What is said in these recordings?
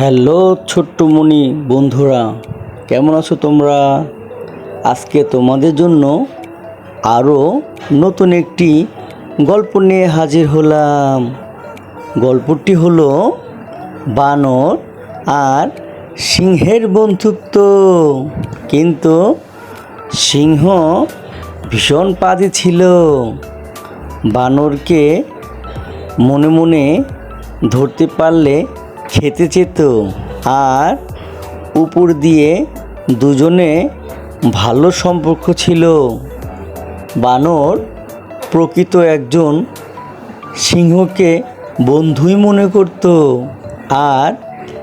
Hello ছোট্টমণি বন্ধুরা, কেমন আছো তোমরা? আজকে তোমাদের জন্য আরও নতুন একটি গল্প নিয়ে হাজির হলাম। গল্পটি হলো বানর আর সিংহের বন্ধুত্ব। কিন্তু সিংহ ভীষণ পাদি ছিল। বানরকে মনে মনে ধরতে পারলে খেতে চেত আর উপর দিয়ে দুজনে ভালো সম্পর্ক ছিল। বানর প্রকৃত একজন সিংহকে বন্ধুই মনে করত আর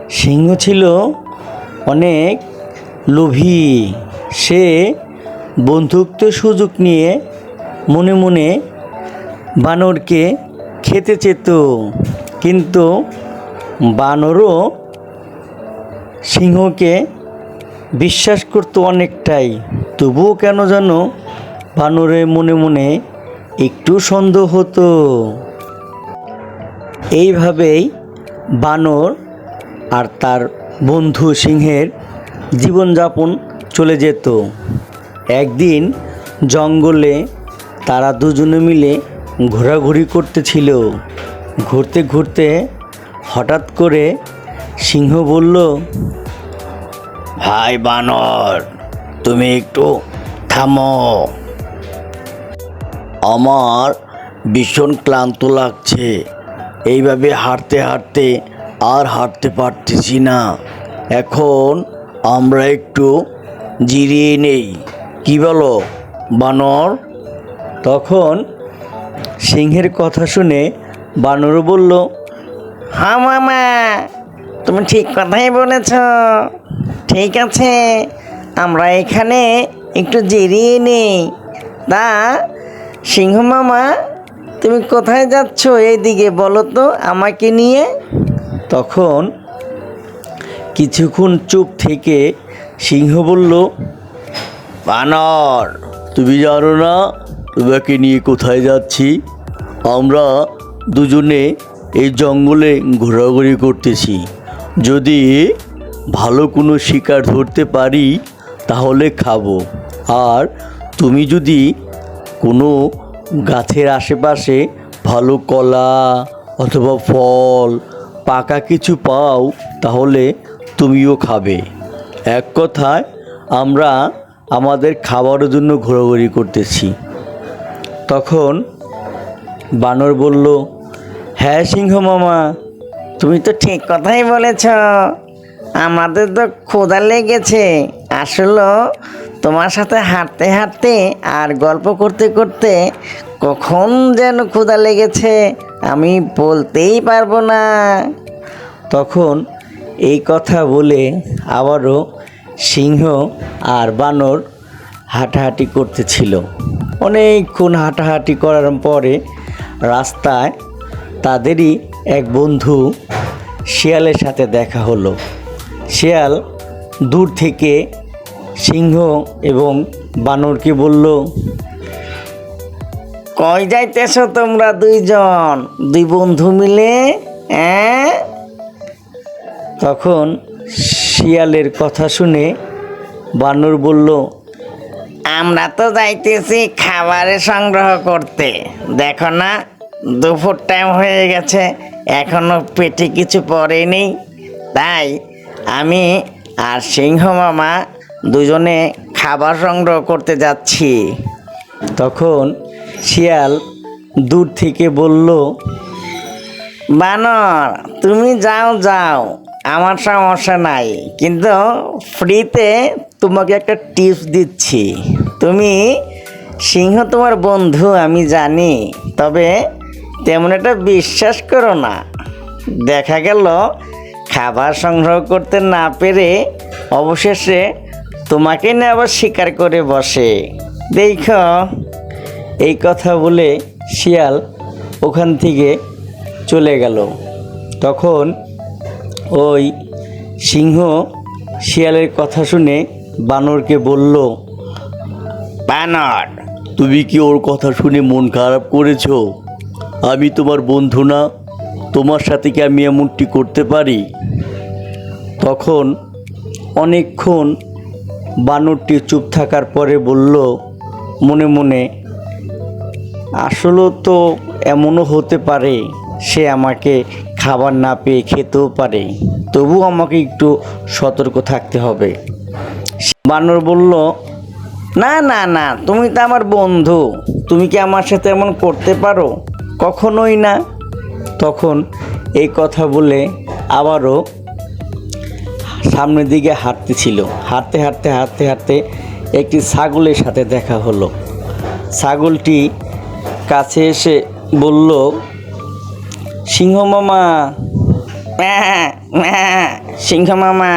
সিংহ ছিল অনেক লোভী। সে বন্ধুত্বের সুযোগ নিয়ে মনে মনে বানরকে খেতে চেত। কিন্তু বানরও সিংহকে বিশ্বাস করতো অনেকটাই। তবুও কেন যেন বানরের মনে মনে একটু সন্দেহ হতো। এইভাবেই বানর আর তার বন্ধু সিংহের জীবনযাপন চলে যেত। একদিন জঙ্গলে তারা দুজনে মিলে ঘোরাঘুরি করতেছিল। ঘুরতে ঘুরতে হঠাৎ করে সিংহ বলল, ভাই বানর, তুমি একটু থামো। আমার ভীষণ ক্লান্ত লাগছে। এইভাবে হাঁটতে হাঁটতে আর হাঁটতে পারতেছি না। এখন আমরা একটু জিরিয়ে নেই। কি বলো, বানর? তখন সিংহের কথা শুনে বানর বলল হ্যাঁ মামা। তুমি ঠিক কথাই বলেছ। ঠিক আছে, আমরা এখানে একটু জেরিয়ে নেই। তা, সিংহ মামা, তুমি কোথায় যাচ্ছ এইদিকে বলো তো আমাকে নিয়ে? তখন কিছুক্ষণ চুপ থেকে সিংহ বলল, বানর, তুমি জানো না, তোমাকে নিয়ে কোথায় যাচ্ছি? আমরা দুজনে এই জঙ্গলে ঘোরাঘুরি করতেছি। যদি ভালো কোনো শিকার ধরতে পারি, তাহলে খাব। আর তুমি যদি কোনো গাছের আশেপাশে ভালো কলা অথবা ফল, পাকা কিছু পাও, তাহলে তুমিও খাবে। এক কথায়, আমরা আমাদের খাবারের জন্য ঘোরাঘুরি করতেছি। তখন বানর বলল হ্যাঁ সিংহ মামা, তুমি তো ঠিক কথাই বলেছ। আমাদের তো ক্ষুধা লেগেছে। আসলে তোমার সাথে হাঁটতে হাঁটতে আর গল্প করতে করতে কখন যেন ক্ষুধা লেগেছে, আমি বলতেই পারব না। তখন এই কথা বলে আবারও সিংহ আর বানর হাঁটাহাঁটি করতেছিল। অনেকক্ষণ হাঁটাহাঁটি করার পরে রাস্তায় তাদেরই এক বন্ধু শিয়ালের সাথে দেখা হলো। শিয়াল দূর থেকে সিংহ এবং বানরকে বলল, কই যাইতেছো তোমরা দুইজন? দুই বন্ধু মিলে হ্যাঁ তখন শিয়ালের কথা শুনে বানর বলল, আমরা তো যাইতেছি খাবারে সংগ্রহ করতে। দেখো না দুপুর টাইম হয়ে গেছে, এখনও পেটে কিছু পড়েনি। তাই আমি আর সিংহ মামা দুজনে খাবার সংগ্রহ করতে যাচ্ছি। তখন শিয়াল দূর থেকে বলল, বানর, তুমি যাও যাও, আমার সমস্যা নাই। কিন্তু ফ্রিতে তোমাকে একটা টিপস দিচ্ছি। তুমি সিংহ তোমার বন্ধু, আমি জানি। তবে তেমন একটা বিশ্বাস করো না। দেখা গেল, খাবার সংগ্রহ করতে না পেরে অবশেষে তোমাকে নিয়ে আবার শিকার করে বসে। দেখো, এই কথা বলে শিয়াল ওখান থেকে চলে গেল। তখন ওই সিংহ শিয়ালের কথা শুনে বানরকে বলল, বানর, তুমি কি ওর কথা শুনে মন খারাপ করেছ? আমি তোমার বন্ধু না, তোমার সাথে কি আমি এমনটি করতে পারি? তখন অনেকক্ষণ বানরটি চুপ থাকার পরে বলল, মনে মনে, আসলে তো এমনও হতে পারে, সে আমাকে খাবার না পেয়ে খেতেও পারে। তবু আমাকে একটু সতর্ক থাকতে হবে। বানর বলল, না না না, তুমি তো আমার বন্ধু। তুমি কি আমার সাথে এমন করতে পারো? কখনোই না। তখন এই কথা বলে আবারও সামনের দিকে হাঁটতেছিল। হাঁটতে হাঁটতে হাঁটতে হাঁটতে একটি ছাগলের সাথে দেখা হলো। ছাগলটি কাছে এসে বলল, সিংহ মামা সিংহ মামা,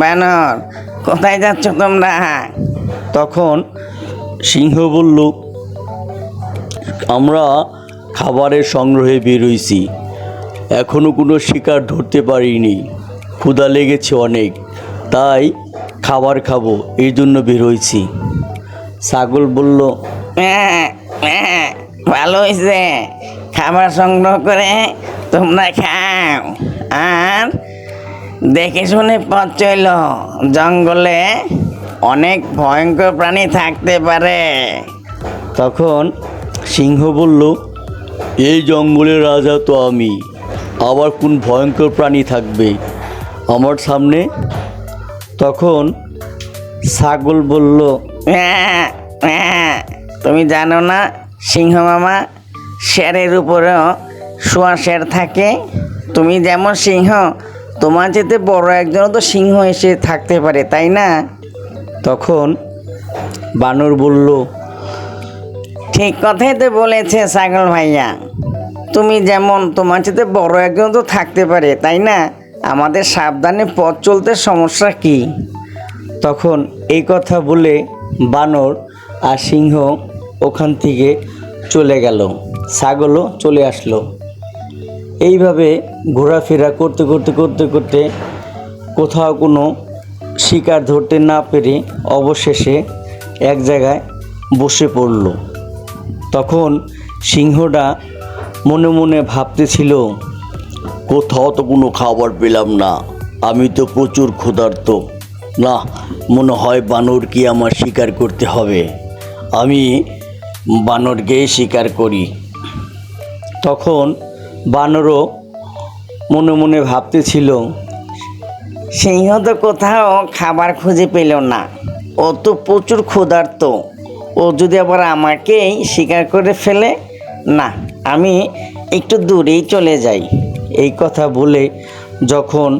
বানর, কোথায় যাচ্ছ তোমরা? তখন সিংহ বলল আমরা খাবারের সংগ্রহে বেরোইছি। এখনও কোনো শিকার ধরতে পারিনি। ক্ষুধা লেগেছে অনেক তাই খাবার খাব এই জন্য বেরোইছি। ছাগল বলল ভালো হয়েছে খাবার সংগ্রহ করে তোমরা খাও। আর দেখে শুনে পথ চইল। জঙ্গলে অনেক ভয়ঙ্কর প্রাণী থাকতে পারে। তখন সিংহ বলল এই জঙ্গলের রাজা তো আমি। আবার কোন ভয়ঙ্কর প্রাণী থাকবে আমার সামনে? তখন ছাগল বলল তুমি জানো না সিংহ মামা শেরের উপরেও শোয়া শের থাকে। তুমি যেমন সিংহ তোমার যেতে বড় একজনও তো সিংহ এসে থাকতে পারে তাই না? তখন বানর বলল ঠিক কথাই তো বলেছে সাগল ভাইয়া। তুমি যেমন তোমার চেয়ে বড় একজন তো থাকতে পারে, তাই না? আমাদের সাবধানে পথ চলতে সমস্যা কি? তখন এই কথা বলে বানর আর সিংহ ওখান থেকে চলে গেল। ছাগলও চলে আসলো। এইভাবে ঘোরাফেরা করতে করতে করতে করতে কোথাও কোনো শিকার ধরতে না পেরে অবশেষে এক জায়গায় বসে পড়ল। তখন সিংহটা মনে মনে ভাবতেছিল, কোথাও তো কোনো খাবার পেলাম না, আমি তো প্রচুর ক্ষুধার্ত। না, মনে হয় বানরকে আমার শিকার করতে হবে। আমি বানরকেই শিকার করি। তখন বানরও মনে মনে ভাবতেছিল, সিংহ তো কোথাও খাবার খুঁজে পেল না, ও তো প্রচুর ক্ষুধার্ত। ও যদি আবার আমাকেই শিকার করে ফেলে, না, আমি একটু দূরেই চলে যাই। এই কথা বলে যখন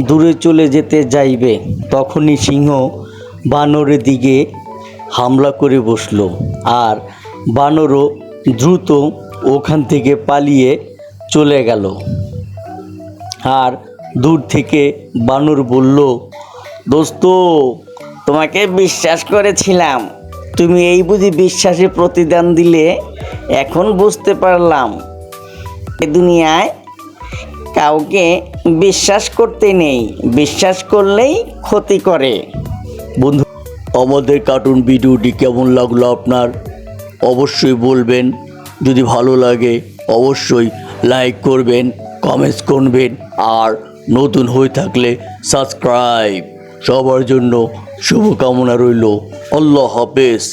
দূরে চলে যেতে যাইবে, তখনই সিংহ বানরের দিকে হামলা করে বসল আর বানরও দ্রুত ওখান থেকে পালিয়ে চলে গেল। আর দূর থেকে বানর বলল, দোস্ত, তোমাকে বিশ্বাস করেছিলাম। তুমি এই বুঝি বিশ্বাসে প্রতিদান দিলে এখন বুঝতে পারলাম। এ দুনিয়ায় কাউকে বিশ্বাস করতে নেই, বিশ্বাস করলেই ক্ষতি করে। বন্ধু, আমাদের কার্টুন ভিডিওটি কেমন লাগল আপনার? অবশ্যই বলবেন। যদি ভালো লাগে, অবশ্যই লাইক করবেন কমেন্টস করবেন, আর নতুন হয়ে থাকলে সাবস্ক্রাইব সবার জন্য শুভকামনা রইল। আল্লাহ হাফেজ।